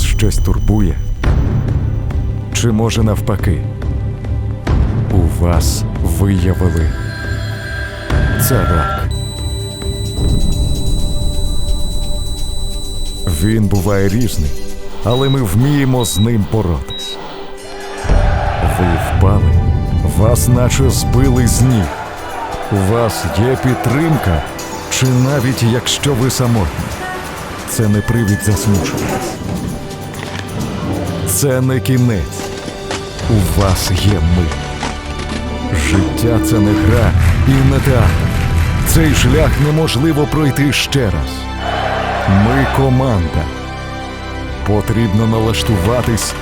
щось турбує? Чи може навпаки? У вас виявили це рак. Він буває різний, але ми вміємо з ним боротись. Ви впали, вас наче збили з ніг. У вас є підтримка, чи навіть якщо ви самотні. Це не привід засмучуватись. Це не кінець. У вас є ми. Життя це не гра і не театр. Цей шлях неможливо пройти ще раз. Ми команда. Потрібно налаштуватись,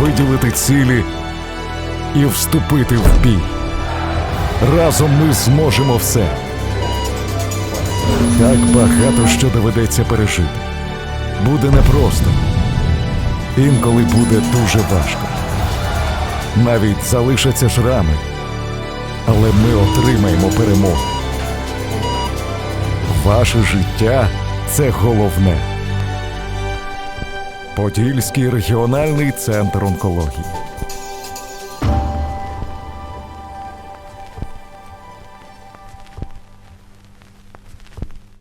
виділити цілі і вступити в бій. Разом ми зможемо все. Так багато що доведеться пережити. Буде непросто. Інколи буде дуже важко. Навіть залишаться шрами. Але ми отримаємо перемогу. Ваше життя це головне. Подільський регіональний центр онкології.